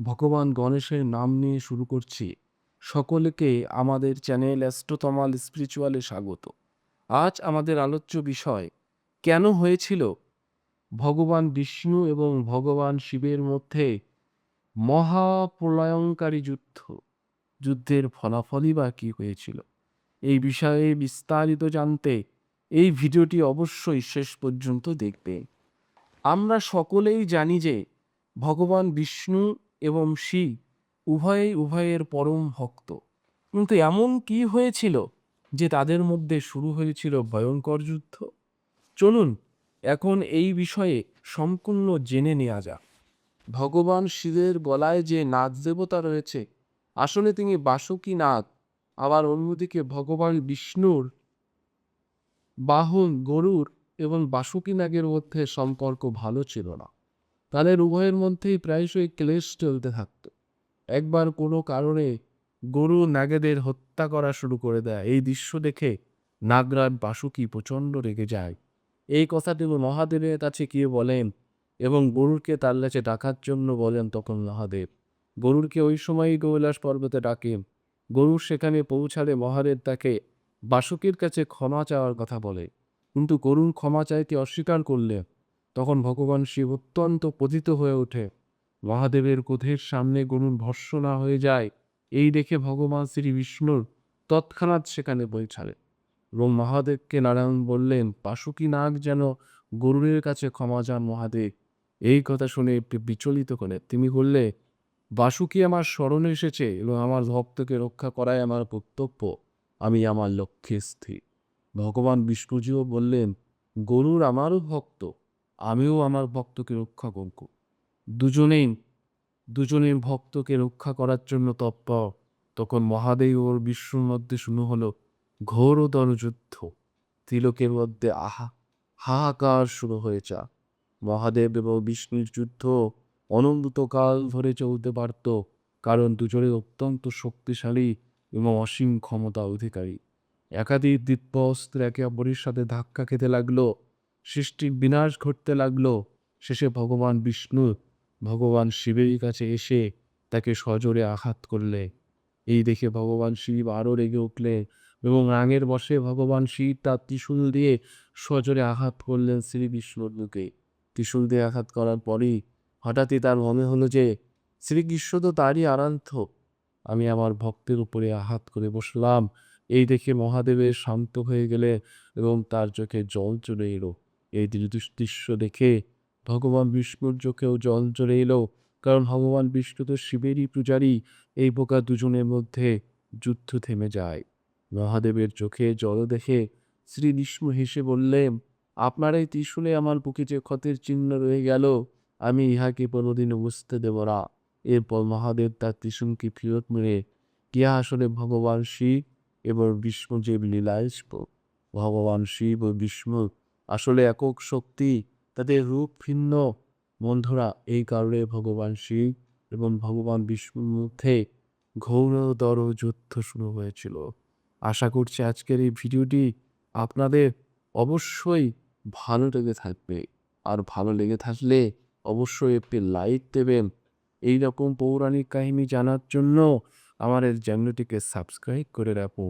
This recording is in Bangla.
ভগবান গণেশের নাম নিয়ে শুরু করছি। সকলকে আমাদের চ্যানেল অ্যাস্ট্রোতমাল স্পিরিচুয়ালে স্বাগত। আজ আমাদের আলোচ্য বিষয়, কেন হয়েছিল ভগবান বিষ্ণু এবং ভগবান শিবের মধ্যে মহাপ্রলয়ঙ্কারী যুদ্ধ? যুদ্ধের ফলাফলই বা কী হয়েছিল? এই বিষয়ে বিস্তারিত জানতে এই ভিডিওটি অবশ্যই শেষ পর্যন্ত দেখবে। আমরা সকলেই জানি যে ভগবান বিষ্ণু এবং শিব উভয়েই উভয়ের পরম ভক্ত। কিন্তু এমন কি হয়েছিল যে তাদের মধ্যে শুরু হয়েছিল ভয়ঙ্কর যুদ্ধ? চলুন এখন এই বিষয়ে সম্পূর্ণ জেনে নেওয়া যাক। ভগবান শিবের গলায় যে নাগ দেবতা রয়েছে, আসলে তিনি বাসুকী নাগ, আবার অন্যদিকে ভগবান বিষ্ণুর, বাহন, গরুর এবং বাসুকী নাগের মধ্যে সম্পর্ক ভালো ছিল না। তাদের উভয়ের মধ্যেই প্রায়শই ক্লেশ চলতে থাকত। একবার কোনো কারণে গরু নাগেদের হত্যা করা শুরু করে দেয়। এই দৃশ্য দেখে নাগরাজ বাসুকি প্রচণ্ড রেগে যায়। এই কথাটি মহাদেবের কাছে গিয়ে বলেন এবং গরুরকে তার কাছে ডাকার জন্য বলেন তখন মহাদেব। গরুরকে ওই সময়ই কৈলাস পর্বতে ডাকেন গরুর সেখানে পৌঁছালে মহাদেব তাকে বাসুকির কাছে ক্ষমা চাওয়ার কথা বলে। কিন্তু গরুর ক্ষমা চাইতে অস্বীকার করলে তখন ভগবান শিব অত্যন্ত পতিত হয়ে ওঠে। মহাদেবের ক্রোধের সামনে গরুর ভস্য না হয়ে যায়, এই দেখে ভগবান শ্রী বিষ্ণুর তৎক্ষণাৎ সেখানে পৌঁছালে এবং মহাদেবকে নারায়ণ বললেন পাশুকি নাগ যেন গরুরের কাছে ক্ষমা যান মহাদেব? এই কথা শুনে একটু বিচলিত করে তিনি বললে বাসুকি আমার স্মরণে এসেছে এবং আমার ভক্তকে রক্ষা করাই আমার কর্তব্য? আমি আমার লক্ষ্যে স্থির। ভগবান বিষ্ণুজিও বললেন, গরুর আমারও ভক্ত। আমিও আমার ভক্তকে রক্ষা করব। দুজনেই দুজনের ভক্তকে রক্ষা করার জন্য তৎপর। তখন মহাদেব ওর বিষ্ণুর মধ্যে শুরু হলো ঘোরতর যুদ্ধ তিলকের মধ্যে আহা, হাহাকার শুরু হয়ে যা মহাদেব এবং বিষ্ণুর যুদ্ধ অনন্তকাল ধরে চলতে পারত, কারণ দুজনে অত্যন্ত শক্তিশালী এবং অসীম ক্ষমতা অধিকারী। একাধিক দিব্য অস্ত্র একে অপরের সাথে ধাক্কা খেতে লাগল। সৃষ্টির বিনাশ ঘটতে লাগল। শেষে ভগবান বিষ্ণু ভগবান শিবের কাছে এসে তাকে সজোরে আঘাত করলে। এই দেখে ভগবান শিব আরও রেগে উঠলে এবং রাঙের বসে ভগবান শিব তার ত্রিশূল দিয়ে সজোরে আঘাত করলেন শ্রী বিষ্ণুর মুখে। ত্রিশূল দিয়ে আঘাত করার পরই হঠাৎই তার মনে হলো যে শ্রীকৃষ্ণ তো তারই আরাধ্য। আমি আমার ভক্তের উপরে আঘাত করে বসলাম। এই দেখে মহাদেবের শান্ত হয়ে গেলে এবং তার চোখে জল চলে এলো। এই দৃশ্য দেখে ভগবান বিষ্ণুর চোখেও জল চলে এলো, কারণ ভগবান বিষ্ণু তো শিবেরই পূজারী। এই প্রকার দুজনের মধ্যে যুদ্ধ থেমে যায়। মহাদেবের চোখে জল দেখে শ্রী বিষ্ণু হেসে বললেন আপনার এই ত্রিশুলে আমার বুকে যে ক্ষতের চিহ্ন রয়ে গেল, আমি ইহাকে কোনোদিনও বুঝতে দেব না। এরপর মহাদেব তার ত্রিশূলকে ফেরত মেরে ইহা আসলে ভগবান শিব এবং বিষ্ণু যে লীলায় ভগবান শিব ও বিষ্ণু আসলে একক শক্তি তাদের রূপ ভিন্ন। বন্ধুরা, এই কারণে ভগবান শিব এবং ভগবান বিষ্ণুর মধ্যে ঘোরতর যুদ্ধ শুরু হয়েছিল। আশা করছি আজকের এই ভিডিওটি আপনাদের অবশ্যই ভালো লেগে থাকবে। আর ভালো লেগে থাকলে অবশ্যই একটি লাইক দেবেন। এই রকম পৌরাণিক কাহিনী জানার জন্য এই চ্যানেলটিকে সাবস্ক্রাইব করে রাখুন।